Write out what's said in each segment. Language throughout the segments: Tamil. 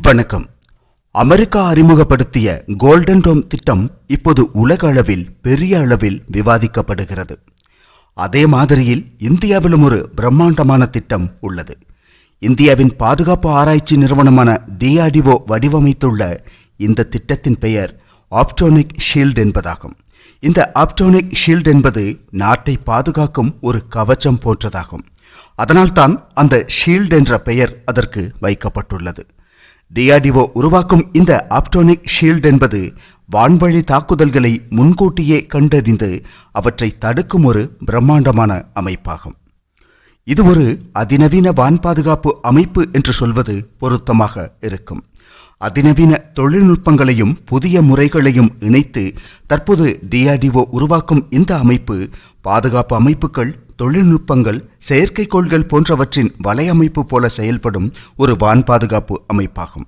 வணக்கம். அமெரிக்கா அறிமுகப்படுத்திய கோல்டன் டோம் திட்டம் இப்போது உலக அளவில் பெரிய அளவில் விவாதிக்கப்படுகிறது. அதே மாதிரியில் இந்தியாவிலும் ஒரு பிரம்மாண்டமான திட்டம் உள்ளது. இந்தியாவின் பாதுகாப்பு ஆராய்ச்சி நிறுவனமான டிஆர்டிஓ வடிவமைத்துள்ள இந்த திட்டத்தின் பெயர் ஆப்டோனிக் ஷீல்ட் என்பதாகும். இந்த ஆப்டோனிக் ஷீல்ட் என்பது நாட்டை பாதுகாக்கும் ஒரு கவச்சம் போன்றதாகும். அதனால்தான் அந்த ஷீல்ட் என்ற பெயர் அதற்கு வைக்கப்பட்டுள்ளது. டிஆர்டிஓ உருவாக்கும் இந்த ஆப்டோனிக் ஷீல்ட் என்பது வான்வழி தாக்குதல்களை முன்கூட்டியே கண்டறிந்து அவற்றை தடுக்கும் ஒரு பிரம்மாண்டமான அமைப்பாகும். இது ஒரு அதிநவீன வான் பாதுகாப்பு அமைப்பு என்று சொல்வது பொருத்தமாக இருக்கும். அதிநவீன தொழில்நுட்பங்களையும் புதிய முறைகளையும் இணைத்து தற்போது டிஆர்டிஓ உருவாக்கும் இந்த அமைப்பு பாதுகாப்பு அமைப்புகள் தொழில்நுட்பங்கள் செயற்கைக்கோள்கள் போன்றவற்றின் வலையமைப்பு போல செயல்படும் ஒரு வான் பாதுகாப்பு அமைப்பாகும்.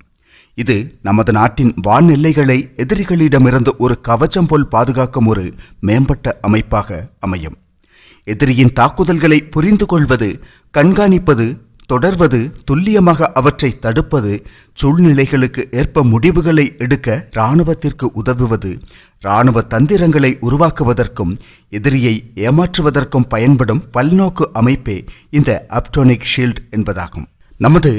இது நமது நாட்டின் வான் எல்லைகளை எதிரிகளிடமிருந்து ஒரு கவச்சம் போல் பாதுகாக்கும் ஒரு மேம்பட்ட அமைப்பாக அமையும். எதிரியின் தாக்குதல்களை புரிந்து கொள்வது கண்காணிப்பது தொடர்வது துல்லியமாக அவற்றை தடுப்பது சூழ்நிலைகளுக்கு ஏற்ப முடிவுகளை எடுக்க இராணுவத்திற்கு உதவுவது இராணுவ தந்திரங்களை உருவாக்குவதற்கும் எதிரியை ஏமாற்றுவதற்கும் பயன்படும் பல்நோக்கு அமைப்பே இந்த அப்டோனிக் ஷீல்ட் என்பதாகும். நமது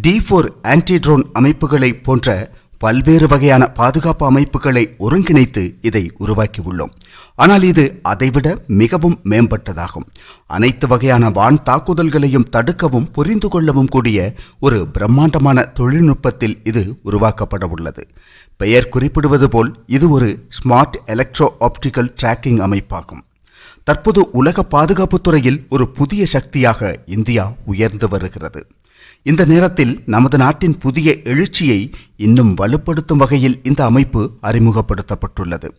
டி ஃபோர் ஆன்டிட்ரோன் அமைப்புகளை போன்ற பல்வேறு வகையான பாதுகாப்பு அமைப்புகளை ஒருங்கிணைத்து இதை உருவாக்கியுள்ளோம். ஆனால் இது அதைவிட மிகவும் மேம்பட்டதாகும். அனைத்து வகையான வான் தாக்குதல்களையும் தடுக்கவும் புரிந்து கொள்ளவும் கூடிய ஒரு பிரம்மாண்டமான தொழில்நுட்பத்தில் இது உருவாக்கப்பட உள்ளது. பெயர் குறிப்பிடுவது போல் இது ஒரு ஸ்மார்ட் எலக்ட்ரோ ஆப்டிக்கல் டிராக்கிங் அமைப்பாகும். தற்போது உலக பாதுகாப்புத் துறையில் ஒரு புதிய சக்தியாக இந்தியா உயர்ந்து வருகிறது. இந்த நேரத்தில் நமது நாட்டின் புதிய எழுச்சியை இன்னும் வலுப்படுத்தும் வகையில் இந்த அமைப்பு அறிமுகப்படுத்தப்பட்டுள்ளது.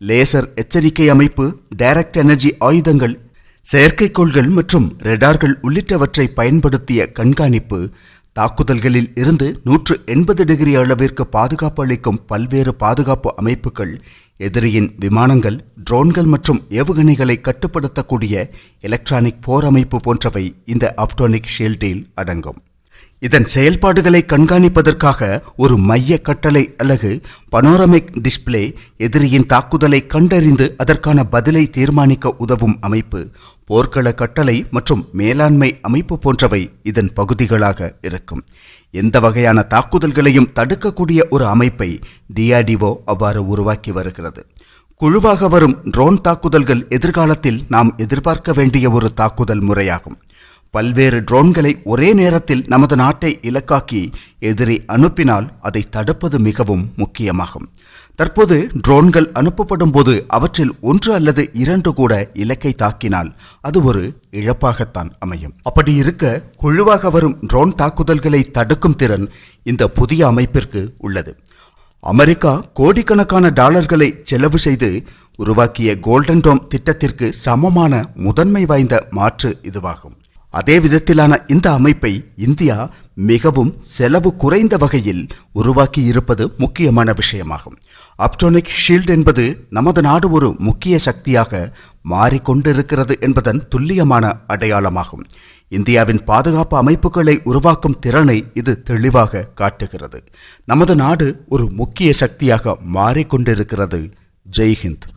லேசர் எச்சரிக்கை அமைப்பு டைரக்ட் எனர்ஜி ஆயுதங்கள் செயற்கைக்கோள்கள் மற்றும் ரெடார்கள் உள்ளிட்டவற்றை பயன்படுத்திய கண்காணிப்பு தாக்குதல்களில் இருந்து நூற்று எண்பது டிகிரி அளவிற்கு பாதுகாப்பு அளிக்கும் பல்வேறு பாதுகாப்பு அமைப்புகள் எதிரியின் விமானங்கள் ட்ரோன்கள் மற்றும் ஏவுகணைகளை கட்டுப்படுத்தக்கூடிய எலக்ட்ரானிக் போர் அமைப்பு போன்றவை இந்த ஆப்டோனிக் ஷீல்டில் அடங்கும். இதன் செயல்பாடுகளை கண்காணிப்பதற்காக ஒரு மைய கட்டளை அலகு பனோரமிக் டிஸ்ப்ளே எதிரியின் தாக்குதலை கண்டறிந்து அதற்கான பதிலை தீர்மானிக்க உதவும் அமைப்பு போர்க்கள கட்டளை மற்றும் மேலாண்மை அமைப்பு போன்றவை இதன் பகுதிகளாக இருக்கும். எந்த வகையான தாக்குதல்களையும் தடுக்கக்கூடிய ஒரு அமைப்பை டிஆர்டிஓ அவ்வாறு உருவாக்கி வருகிறது. குழுவாக வரும் ட்ரோன் தாக்குதல்கள் எதிர்காலத்தில் நாம் எதிர்பார்க்க வேண்டிய ஒரு தாக்குதல் முறையாகும். பல்வேறு ட்ரோன்களை ஒரே நேரத்தில் நமது நாட்டை இலக்காக்கி எதிரி அனுப்பினால் அதை தடுப்பது மிகவும் முக்கியமாகும். தற்போது ட்ரோன்கள் அனுப்பப்படும் போது அவற்றில் ஒன்று அல்லது இரண்டு கூட இலக்கை தாக்கினால் அது ஒரு இழப்பாகத்தான் அமையும். அப்படி இருக்க குழுவாக வரும் ட்ரோன் தாக்குதல்களை தடுக்கும் திறன் இந்த புதிய அமைப்பிற்கு உள்ளது. அமெரிக்கா கோடிக்கணக்கான டாலர்களை செலவு செய்து உருவாக்கிய கோல்டன் டோம் திட்டத்திற்கு சமமான முதன்மை வாய்ந்த மாற்று இதுவாகும். அதே விதத்திலான இந்த அமைப்பை இந்தியா மிகவும் செலவு குறைந்த வகையில் உருவாக்கி இருப்பது முக்கியமான விஷயமாகும். அப்டோனிக் ஷீல்ட் என்பது நமது நாடு ஒரு முக்கிய சக்தியாக மாறிக்கொண்டிருக்கிறது என்பதன் துல்லியமான அடையாளமாகும். இந்தியாவின் பாதுகாப்பு அமைப்புகளை உருவாக்கும் திறனை இது தெளிவாக காட்டுகிறது. நமது நாடு ஒரு முக்கிய சக்தியாக மாறிக்கொண்டிருக்கிறது. ஜெய்ஹிந்த்.